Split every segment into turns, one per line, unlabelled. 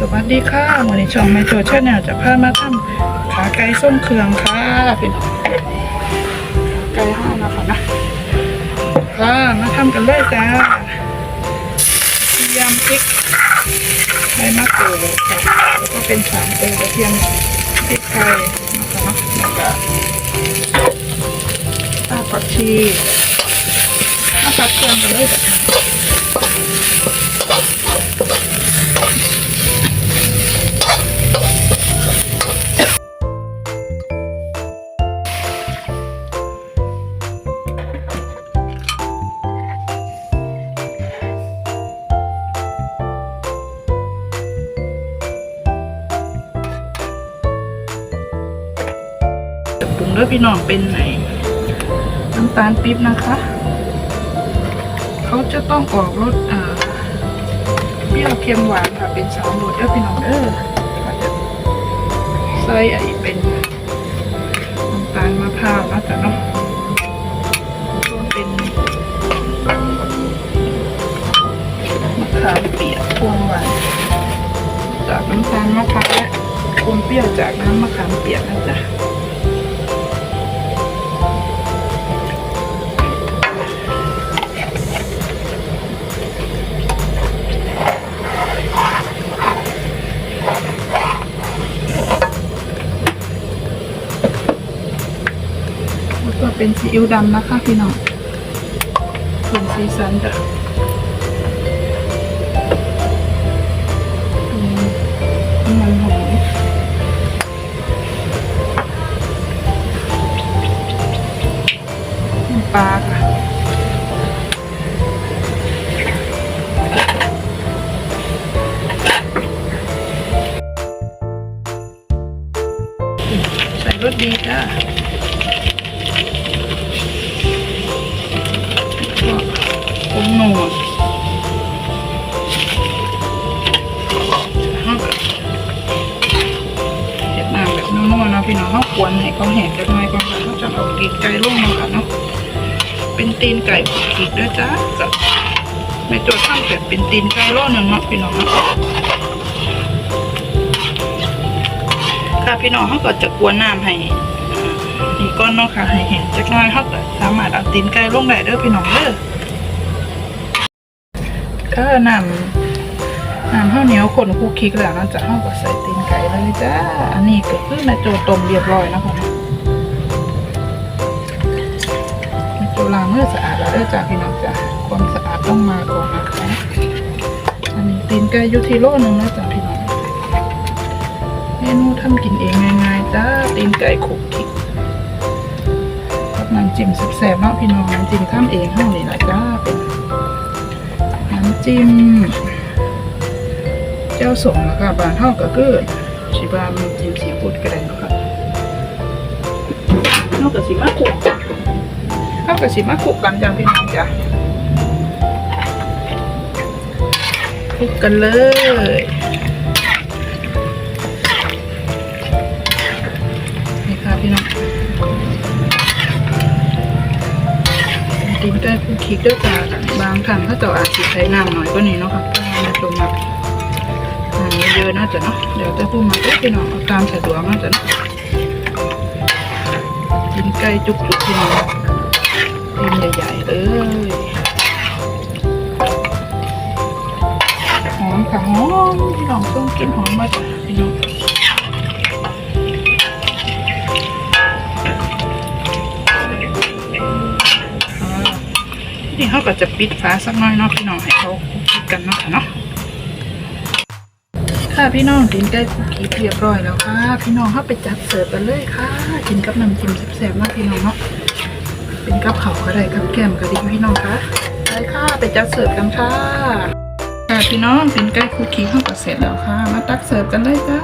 สวัสดีค่ะวันนี้ช่องแม่โจเช่นแนวจะพามาทำขาไก่ส้มเครืองค่ะพี่น้องไก่ห้านะคะนะค่ะมาทำกันเลยจ้าเทียมพริกใบมะกรูดค่ะแล้วก็เป็นสามเกลือกระเทียมพริกไทยนะคะแล้วก็รากผักชีมาผัดเครื่องกันเลยจ้ะ ด้วยพี่น้องเป็นไหนน้ำตาลปี๊บนะคะ เขาจะต้องออกรสอ่าเปรี้ยวเค็มหวานค่ะเป็นสามรสเด้อพี่น้องเด้อใส่ไอเป็นน้ำตาลมะพร้าวนะจ๊ะเนาะรวมเป็นมะขามเปียกพวงหวานจากน้ำตาลมะพร้าวและอมเปรี้ยวจากน้ำมะขามเปียกนะจ๊ะ เป็นซีอิ๊วดำนะคะพี่น้องเป็นสีสันจ้ะมันหอมน้ำปลาค่ะใส่รสดีจ้าผมหนวดเห็ดน้ำแบบนัวๆเนาะพี่น้องเขาควรให้เขาแห้งจักหน่อยก่อนค่ะเขาจะเอากีกไก่ลงมาค่ะเนาะเป็นตีนไก่กีกด้วยจ้าจ้ะแม่โจทำแบบเป็นตีนไก่โลหนึ่งเนาะพี่น้องเนาะค่ะพี่น้องเขาก็จะกวนน้ำให้อีกก้อนเนาะค่ะให้แห้งจักหน่อยเขาก็สามารถเอาตีนไก่ลงได้เด้อพี่น้องเด้อ ก็นำนำข้าวเหนียวคนคุกคิกแล้วนะจ๊ะข้าวก็ใส่ตีนไก่เลยจ้า อันนี้ก็คือนาโจต้มเรียบร้อยนะคะนาโจล้างมือสะอาดแล้วจ้าพี่น้องจ้าความสะอาดต้องมาก่อนนะคะอันนี้ตีนไก่ยูทีโลหนึงนะจ้าพี่น้องเมนูทำกินเองง่ายๆจ้าตีนไก่คุกคิกน้ำจิ้มแซ่บๆเนาะพี่น้องน้ำจิ้มทำเองห้องนี่แหละจ้าเป็น น้ำจิ้มเจ้าสมนะคะบานเท่ากับคือชิบามีจิ้มซีฟูดก็ได้เนะคะเท่ากับสีมะขุกเท่ากับสีมะขุกกันจ้ะพี่น้องจ้ะคลุกกันเลยนี่ค่ะพี่น้องตีนไก่คุกคิกด้วยจ้ะางท่านเขาจะอาจจะใช้น้ำหน่อยก็นี่เนาะค่ะมาชมมาอันนี้เยอะน่าจะเนาะเดี๋ยวจะพูดมาก็พี่น้องเอาตามสะดวกน่าจะเนาะกินไก่จุกๆพี่น้องตีนใหญ่ๆเลยหอมค่ะหอมพี่น้องต้องกินหอมมาจ้ะ นี่เขาก็จะปิดฝาสักน้อยเนาะพี่น้องให้เขาคลุกคลิกกันเนาะค่ะเนาะค่ะพี่น้องกินใกล้คุกกี้เรียบร้อยแล้วค่ะ พี่น้องเขาไปจัดเสิร์ฟกันเลยค่ะกินกับน้ำจิ้มแซ่บๆมากพี่น้องเนาะเป็นกับเขาก็ได้กับแกมก็ดีพี่น้องคะไปค่ะไปจัดเสิร์ฟกันค่ะค่ะพี่น้องกินใกล้คุกกี้เขาก็เสร็จแล้วค่ะ มาตักเสิร์ฟกันเลยจ้า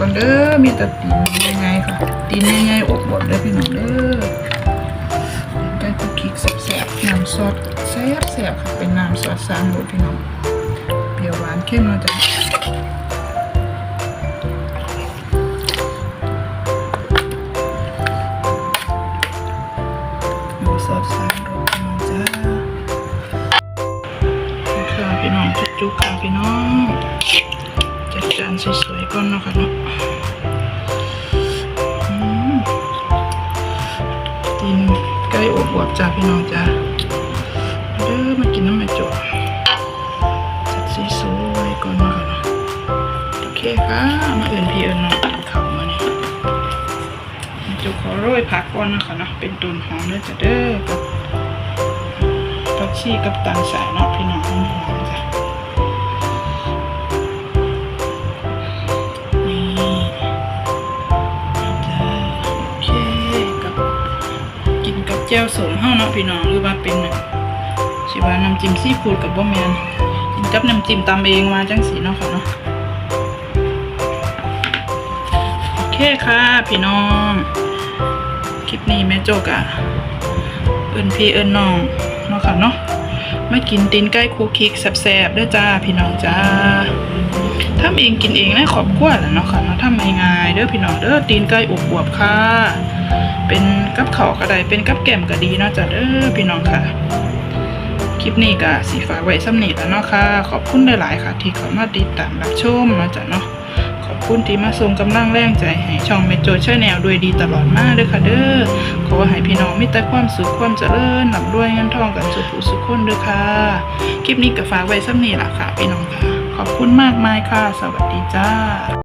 ก่อนเด้อมีแต่ตีนยังไงค่ะตีนยังไงอบหมดเลยพี่น้องเด้อได้คุกกี้แซ่บๆน้ำซอสแซ่บๆค่ะเป็นน้ำซอสสามรสพี่น้องเปรี้ยวหวานเข้มเราจะน้ำซอสสามรสพี่น้องจ้าพี่น้องจุกๆค่ะพี่น้องจัดจานสวยๆก่อนเนาะค่ะ บวบจ้าพี่น้องจ้าเด้อมากินน้ำมันจุกจัดสวยก่อนมาะค่ะเนาะโอเคค่ะมาเอื่นพี่เอื่นน้องกินข้าวมาเนี่ยจุกขอโรยผักก่อนนะคะเนาะเป็นตุนหอมเด้อจ้าเด้อกับผักชีกับตังสายเนาะพี่น้องหอม แจ่วสมเฮาเนาะพี่น้องหรือว่าเป็นชิว่าน้ำจิ้มซีฟู้ดกับบ่แม่นกินกับน้ำจิ้มตำเองมาจังสีเนาะค่ะเนาะโอเคค่ะพี่น้องคลิปนี้แม่โจกอะเอิ้นพี่เอิ้นน้องเนาะค่ะเนาะมากินตีนไก่คูคิกแซ่บๆด้อจ้าพี่น้องจ้า ทำเองกินเองในครอบครัวแหละเนาะค่ะเนาะทำง่ายๆเด้อพี่น้องเด้อตีนไก่อบอวบค่ะ เป็นกับข้าวก็ได้เป็นกับแก้มก็ดีเนาะจ้าเด้อพี่น้องค่ะ คลิปนี้ก็สิฝาไว้สำนีแล้วเนาะค่ะ ขอบคุณหลายๆค่ะ ที่เข้ามาติดตามรับชมเนาะจ้ะเนาะขอบคุณที่มาส่งกำลังแรงใจให้ช่องเมโจช่วยแนวด้วยดีตลอดมาเด้อค่ะเด้อขอให้พี่น้องมีแต่ความสุขความเจริญหนับด้วยเงินทองกันสุขสุขคนเด้อค่ะ คลิปนี้ก็ฝากไว้สำนีละค่ะพี่น้องค่ะ ขอบคุณมากมายค่ะ สวัสดีจ้า